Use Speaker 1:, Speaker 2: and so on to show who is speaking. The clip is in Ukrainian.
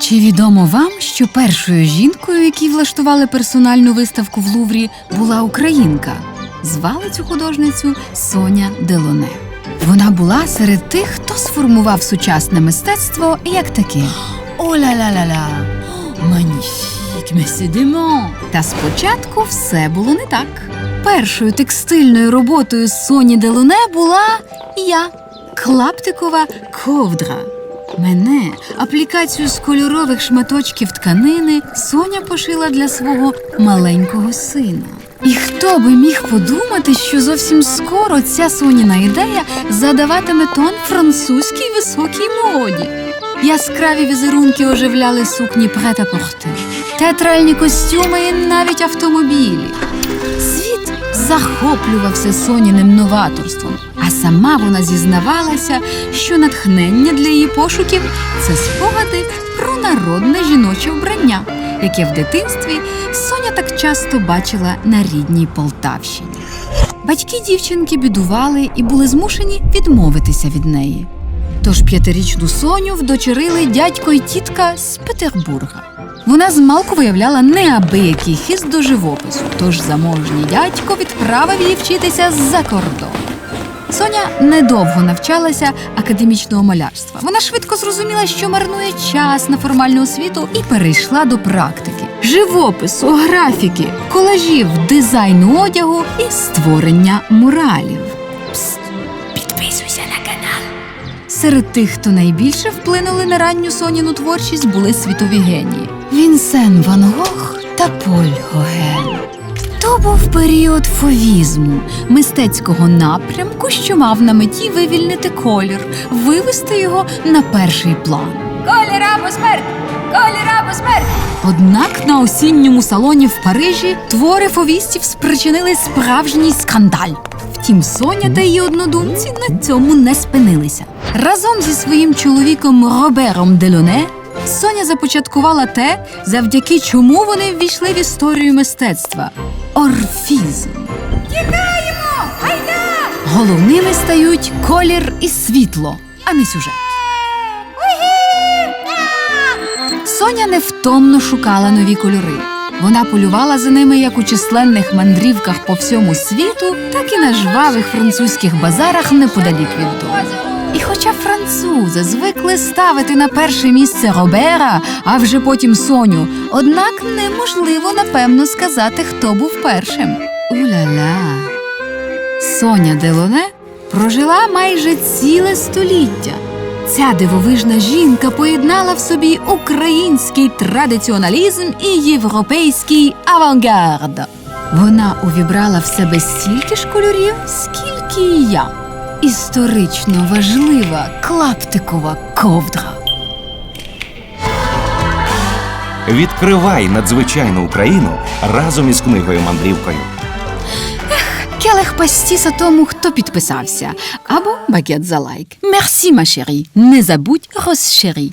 Speaker 1: Чи відомо вам, що першою жінкою, якій влаштували персональну виставку в Луврі, була українка? Звали цю художницю Соня Делоне. Вона була серед тих, хто сформував сучасне мистецтво як таке. О-ля-ля-ля-ля! Маніфік, меседемо! Та спочатку все було не так. Першою текстильною роботою Соні Делоне була я, клаптикова ковдра. Мене аплікацію з кольорових шматочків тканини Соня пошила для свого маленького сина. І хто би міг подумати, що зовсім скоро ця Соніна ідея задаватиме тон французькій високій моді. Яскраві візерунки оживляли сукні прета-порте, театральні костюми і навіть автомобілі. Світ захоплювався соніним новаторством, а сама вона зізнавалася, що натхнення для її пошуків це спогади про народне жіноче вбрання, яке в дитинстві Соня так часто бачила на рідній Полтавщині. Батьки дівчинки бідували і були змушені відмовитися від неї. Тож п'ятирічну Соню вдочерили дядько й тітка з Петербурга. Вона змалку виявляла неабиякий хист до живопису, тож заможній дядько відправив її вчитися за кордон. Соня недовго навчалася академічного малярства. Вона швидко зрозуміла, що марнує час на формальну освіту і перейшла до практики живопису, графіки, колажів, дизайну одягу і створення муралів. Пст, підписуйся на канал. Серед тих, хто найбільше вплинули на ранню Соніну творчість, були світові генії Вінсен Ван Гог та Поль Гоген. То був період фовізму, мистецького напрямку, що мав на меті вивільнити колір, вивести його на перший план.
Speaker 2: Колір або смерть! Колір або смерть!
Speaker 1: Однак на осінньому салоні в Парижі твори фовістів спричинили справжній скандаль. Втім, Соня та її однодумці на цьому не спинилися. Разом зі своїм чоловіком Робером Делоне Соня започаткувала те, завдяки чому вони ввійшли в історію мистецтва орфізм.
Speaker 2: Тікаємо! Айда!
Speaker 1: Головними стають колір і світло, а не сюжет. Соня невтомно шукала нові кольори. Вона полювала за ними як у численних мандрівках по всьому світу, так і на жвавих французьких базарах неподалік від дому. І хоча французи звикли ставити на перше місце Робера, а вже потім Соню, однак неможливо напевно сказати, хто був першим. Уля-ля! Соня Делоне прожила майже ціле століття. Ця дивовижна жінка поєднала в собі український традиціоналізм і європейський авангард. Вона увібрала в себе стільки ж кольорів, скільки і я. Історично важлива клаптикова ковдра.
Speaker 3: Відкривай надзвичайну Україну разом із книгою мандрівкою.
Speaker 1: Келих пастіса тому, хто підписався, або багет за лайк. Мерсі, машері. Не забудь розширі.